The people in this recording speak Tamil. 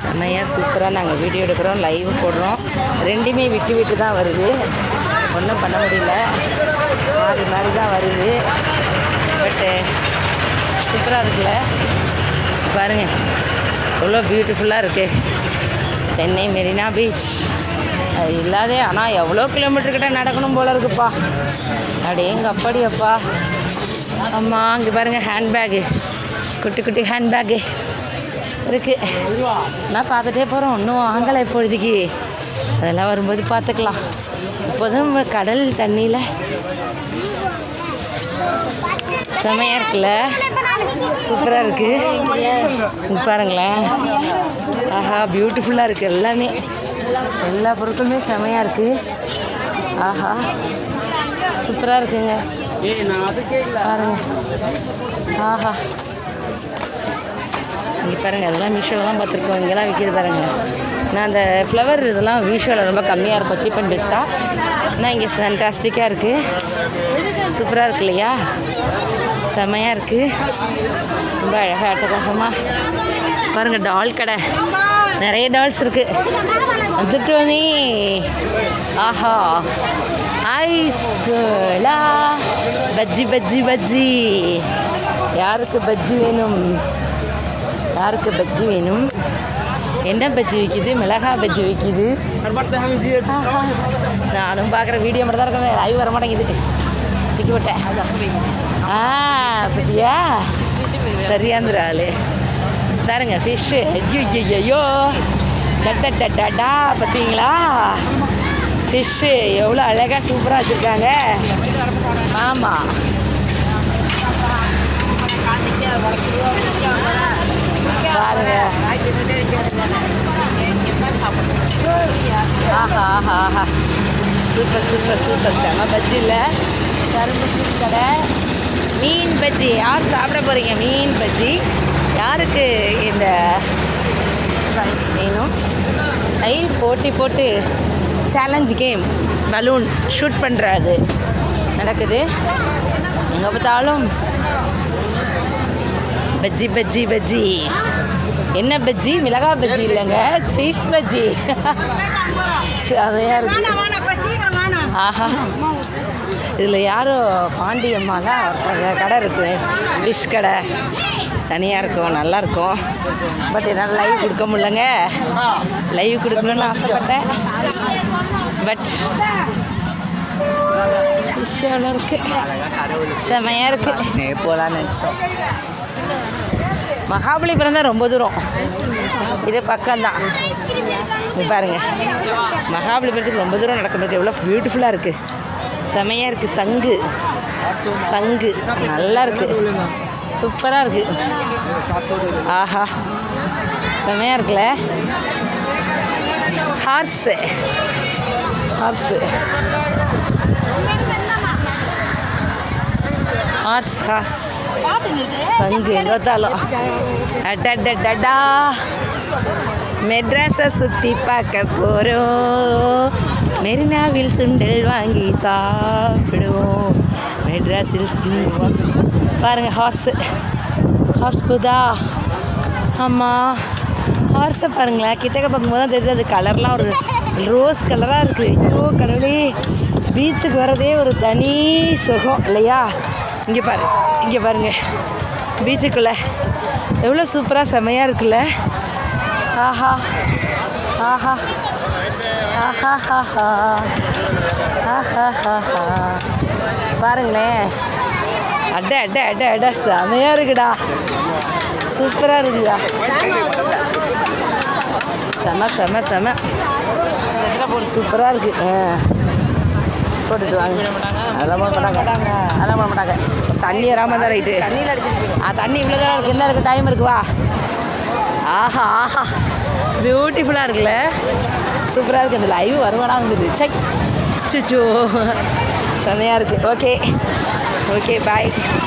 செம்மையாக சூப்பராக நாங்கள் வீடியோ எடுக்கிறோம் லைவ் போடுறோம். ரெண்டுமே விட்டு விட்டு தான் வருது. ஒன்றும் பண்ண முடியல. மாறி மாறி தான் வருது. பட்டு சூப்பராக இருக்குல்ல? பாருங்கள் எவ்வளோ பியூட்டிஃபுல்லாக இருக்குது சென்னை மெரினா பீச். அது இல்லாதே ஆனால் எவ்வளோ கிலோமீட்டர்கிட்ட நடக்கணும் போல இருக்குப்பா. அப்படியேங்க அப்படி அப்பா அம்மா அங்கே பாருங்கள் ஹேண்ட்பேக்கு குட்டி குட்டி ஹேண்ட்பேக்கு இருக்குது நான் பார்த்துட்டே போகிறோம் இன்னும் வாங்கலை இப்பொழுதுக்கு அதெல்லாம் வரும்போது பார்த்துக்கலாம். இப்போதும் கடல் தண்ணியில் செமையாக இருக்குல்ல? சூப்பராக இருக்குது பாருங்களேன். ஆஹா பியூட்டிஃபுல்லாக இருக்குது எல்லாமே. எல்லா பொருட்களுமே செமையாக இருக்குது ஆஹா சூப்பராக இருக்குங்க. பாருங்க. ஆஹா. இங்கே பாருங்கள் அதெல்லாம் மீஷோவில் தான் பார்த்துருக்கோம். இங்கெல்லாம் விற்கிது பாருங்கள் நான் அந்த ஃப்ளவர் இதெல்லாம் மீஷோவில் ரொம்ப கம்மியாக இருக்கும். சீப் அண்ட் பெஸ்ட்டாக ஆனால் இங்கே ஃபேன்டாஸ்டிக்காக இருக்குது சூப்பராக இருக்கு இல்லையா? செமையாக இருக்குது ரொம்ப அழகாக அட்டகாசமாக பாருங்கள் டால் கடை. நிறைய டால்ஸ் இருக்குது வந்துட்டு வந்து. ஆஹா. ஐஸ்லா பஜ்ஜி பஜ்ஜி பஜ்ஜி. யாருக்கு பஜ்ஜி வேணும்? யாருக்கு பஜ்ஜி வேணும்? என்ன பஜ்ஜி விற்கிது மிளகா பஜ்ஜி விற்கிது நானும் பார்க்குற வீடியோ மட்டும் தான் இருக்கேன் லைவ் வர மாட்டேங்குது. தூக்கி விட்டேன். ஆ பஜ்ஜியா சரியாந்துரு ஆளு பாருங்க ஃபிஷ்ஷு ஐயோ ஐயோ டட்டா பார்த்தீங்களா? ஃபிஷ்ஷு எவ்வளோ அழகாக சூப்பராக வச்சுருக்காங்க. ஆமாம் பாருங்க. ஆஹா ஆஹா ஆஹா. Super super super. செம பஜ்ஜி இல்லை? கரும்பு கடை. மீன் பஜ்ஜி. யார் சாப்பிட போகிறீங்க மீன் பஜ்ஜி. யாருக்கு இந்த வேணும் ஐ போட்டி போட்டு. சேலஞ்ச் கேம் பலூன் ஷூட் பண்ணுறது நடக்குது. எங்கே பார்த்தாலும் பஜ்ஜி பஜ்ஜி பஜ்ஜி. என்ன பஜ்ஜி? மிளகா பஜ்ஜி இல்லைங்க. ஃபிஷ் பஜ்ஜி. அதையா இருக்கு? ஆஹா. இதில் யாரோ பாண்டியம்மால ஒருத்தங்க கடை இருக்குது ஃபிஷ் கடை. தனியாக இருக்கும் நல்லா இருக்கும். பட் என்னால் லைவ் கொடுக்க முடியலங்க. லைவ் கொடுக்கணும்னு ஆசைப்பட்டேன். பட் ஃபிஷ் எவ்வளோ இருக்குது செமையாக இருக்குது போலான்னு மகாபலிபுரம் தான் ரொம்ப தூரம். இது பக்கம்தான். இது பாருங்க. மகாபலிபுரத்துக்கு ரொம்ப தூரம் நடக்கிறது எவ்வளோ பியூட்டிஃபுல்லாக இருக்குது செமையாக இருக்குது சங்கு. சங்கு. நல்லா இருக்குது சூப்பராக இருக்குது ஆஹா. செமையாக இருக்குல்ல? ஹார்ஸு. ஹார்ஸு. Horse horse. சங்கு எங்கே பார்த்தாலும் அடடடடா மெட்ராஸை சுற்றி பார்க்க போகிறோம் மெரினாவில் சுண்டல் வாங்கி சாப்பிடுவோம். மெட்ராஸில் பாருங்கள் ஹார்ஸு ஹார்ஸ் புதா ஆமாம் ஹார்ஸை பாருங்களேன். கிட்டக்க பார்க்கும்போது தான் தெரியுது அது கலர்லாம் ஒரு ரோஸ் கலராக இருக்குது ஐயோ கடவுளே. பீச்சுக்கு வரதே ஒரு தனி சுகம் இல்லையா? இங்கே பாரு இங்கே பாருங்க. பீச்சுக்குள்ளே எவ்வளோ சூப்பராக செமையாக இருக்குல்ல. ஆஹா. ஆஹா. ஆஹா ஆஹா. ஆஹா பாருங்களேன் அட அட அட அட. செமையாக இருக்குடா. சூப்பராக இருக்குடா செம செம செம. சூப்பராக இருக்குது ஆ. போட்டுட்டு வாங்க. அதெல்லாம் போட மாட்டாங்க. அதெல்லாம் போட மாட்டாங்க. தண்ணி வராமல் தான் ரைட்டு. தண்ணியில் அடிச்சுட்டு ஆ தண்ணி இவ்வளோ தான் இருக்குது என்ன இருக்குது டைம் இருக்குவா ஆஹா ஆஹா. பியூட்டிஃபுல்லாக இருக்குல்ல. சூப்பராக இருக்குது இந்த லைவ் வருவானா இருந்தது சை. சுச்சோ செமையாக இருக்குது ஓகே ஓகே பாய்